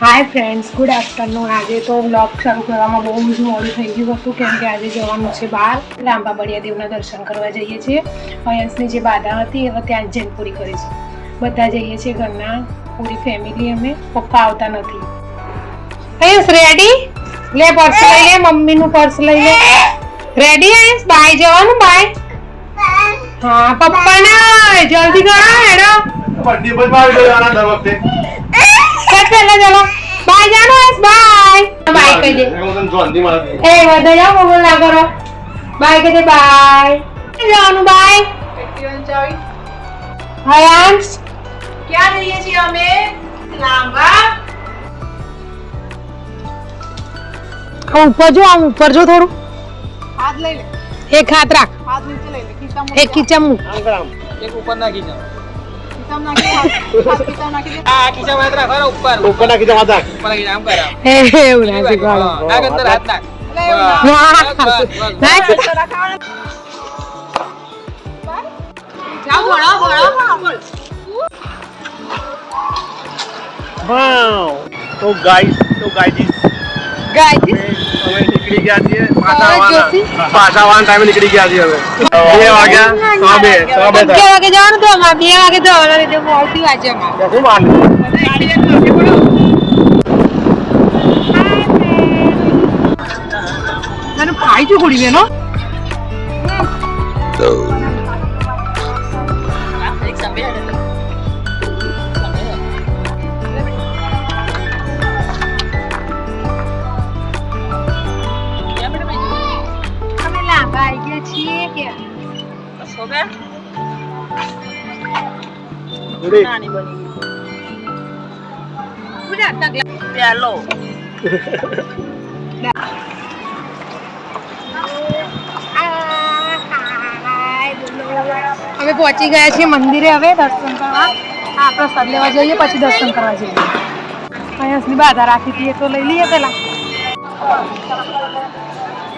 Hi friends good afternoon આજે તો blog શરૂ કરવામાં બહુ જ મોડું થઈ ગયું હતું, કેમ કે આજે જવાનું છે બહાર લાંબા બળિયા દેવના દર્શન કરવા જઈએ છીએ. અયંશની જે બાધા હતી હવે ત્યાં જઈને પૂરી કરીશું બધા જઈએ છીએ ઘરના, પૂરી ફેમિલી અમે. પપ્પા આવતા નથી. અયંશ રેડી લે પર્સ લઈ લે, મમ્મીનું પર્સ લઈ લે. રેડી અયંશ બાય, જવાનું બાય. હા પપ્પા ના જલ્દી કરો હેડો. બર્થડે પર બાર જવાના દર વખતે. કટ પહેલા ચલો બાય જાનો અયંશ બાય બાય કહી દે. હું તને એ વધે જાવ મોબાઈલ ના કરો. બાય કહી દે બાય જવાનું બાય હયાંશ? ક્યાં જઈએ છીએ અમે? લાંબા. ઉપર જો આમ ઉપર જો થોડું. હાથ લઈ લે. એક હાથ રાખ. હાથ એક ખીચા મૂક. એક ઉપર નાખી જવા દા. ઉપર. નાખી આમ કરા ગાય અમે નીકળી ગયા છીએ. પાછા આવવાના. પાછા આવવાના ટાઈમે નીકળી ગયા છીએ હવે બે વાગ્યા સવા બે સવા બે અગિયાર વાગે જવાનું તો અમારે? બે વાગે જવાનું મોડું વાંચે અમારે. શું માન. મને જો કુડી બેનો લાંબા આવી ગયા છીએ કે નાની બની. પ્યાલો અમે પહોંચી ગયા છીએ મંદિરે હવે દર્શન કરવા. આ પ્રસાદ લેવા જઈએ પછી દર્શન કરવા જઈએ. અહીંયાની બાધા રાખી હતી એ તો લઈ લઈએ પેલા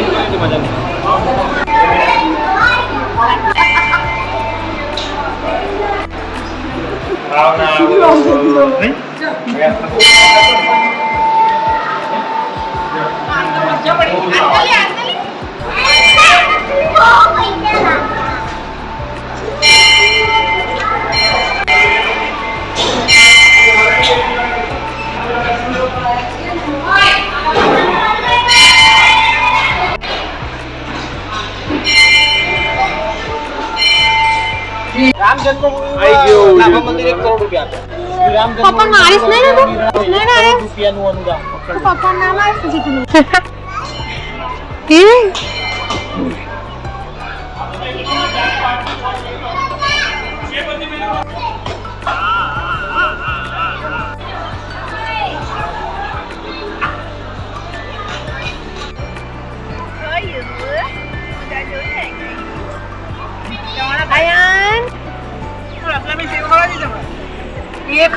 itu macam ni. Kalau nak, ni? Siapa ni? Antali, Antali. Ram જન્મભૂમિ આઈ ગયો. લાભા મંદિર એક કરોડ રૂપિયા આપ્યા રામ પપ્પા મારીશ નહીં ને તું? નહીં ને રે? રૂપિયાનું અનુદાન પપ્પા ના મારીશ જીતનું એ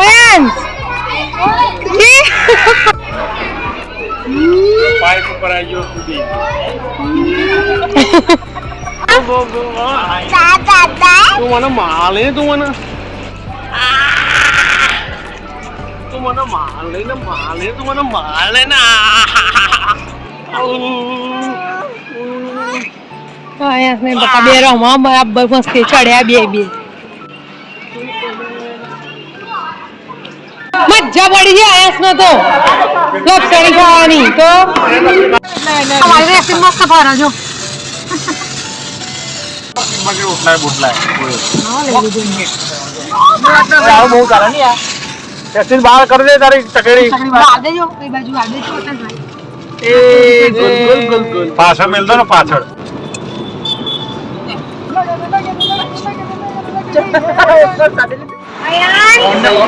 ફ્રેન્ડ્સ પાઇપ ઉપર આવી ગયો કૂદી તું મને માલે તું મને. તું મને માલે ને માલે તું મને માલે ને. આયાસ ને પપ્પા બે રમવા બરાબર મસ્તી ચડ્યા બે બે. મજા પડી ગઈ આયાસ નો તો લપસણી ખાવાની તો અમારી રેસીપી મસ્ત ફરો જો ઉઠલાય બુટલાય બહુ ચાલે ને યાર એસિડ બહાર કરી દે તારી ચકેડી વાદેજો કઈ બાજુ વાદેજો એ ગુલ ગુલ ગુલ ગુલ પાછળ મેલતો ને પાછળ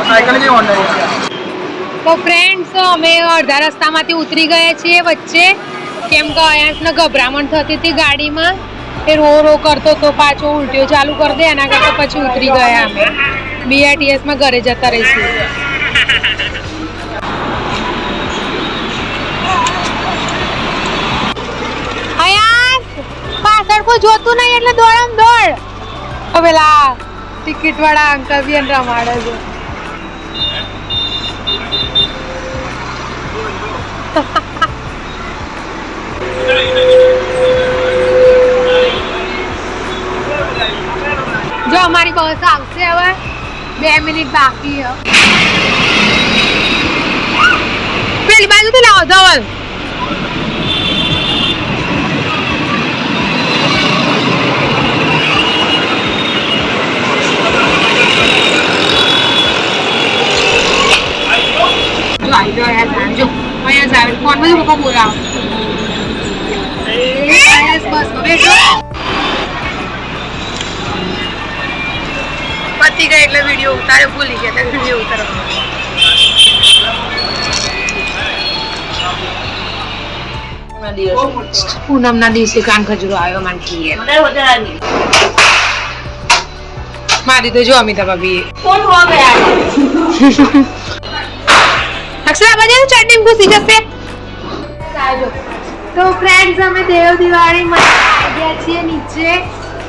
સાયકલની ઓન તો ફ્રેન્ડ્સ અમે અડધા રસ્તામાંથી ઉતરી ગયા છીએ વચ્ચે. કેમ કે અયાંશને ગભરામણ થતી હતી ગાડીમાં. એ રો રો કરતો તો પાછો ઉલટ્યો ચાલુ કરી દે, એના કરતાં પછી ઉતરી ગયા અમે. બીઆરટીએસમાં ઘરે જતા રહીશું. કોઈ જોતું નહીં એટલે દોડમ દોડ. હવે પેલા ટિકિટ વાળા અંકલ બી રમાડે છે. જો અમારી બસ આવશે હવે. બે મિનિટ બાકી પેલી બાજુથી લાવો, ધવલ. જો આવી ગયો જો અહીંયા સાહેબ ફોનમાં પપ્પા બોલાવો બસ બસ પતી ગઈ એટલે વીડિયો ઉતારે ભૂલી ગયા એટલે વીડિયો ઉતારો દિવસે કાન ખજૂરો આવ્યો માનકી મારી તો જો અમિતા ભાભી અક્ષરા બજાર ચટણી ઘૂસી જશે તો ફ્રેન્ડ્સ અમે દેવ દિવાળી માં આવી ગયા છીએ નીચે.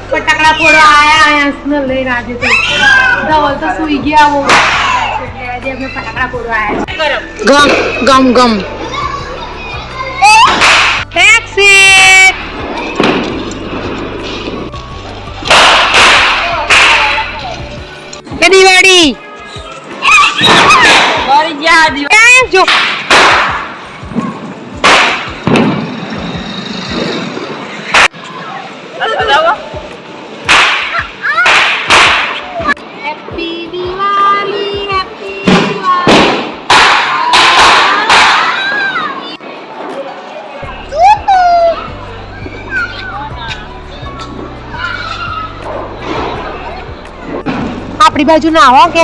ફટાકડા ફોડો આયા અહીંયા લઈને આજે તો ધવલ તો સુઈ ગયા બહુ. એટલે આજે અમે ફટાકડા ફોડવા આયા ગમ ગમ ગમ. ટેક્સી કે દિવાળી. ક્યાં જો. આપણી બાજુ ના આવો કે?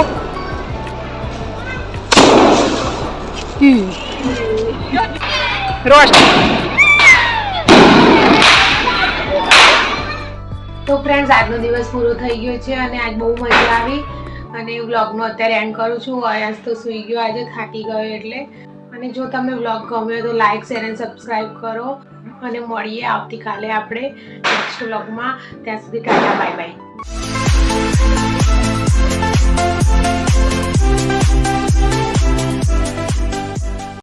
તો ફ્રેન્ડ્સ આજનો દિવસ પૂરો થઈ ગયો છે અને આજ બહુ મજા આવી. અને વ્લોગનો અત્યારે એન્ડ કરું છું. અયાસ તો સૂઈ ગયો આજે, થાકી ગયો એટલે. અને જો તમને વ્લોગ ગમ્યો તો લાઈક શેર એન્ડ સબસ્ક્રાઈબ કરો. અને મળીએ આવતીકાલે આપણે નેક્સ્ટ વ્લોગમાં ત્યાં સુધી ટાટા બાય બાય Música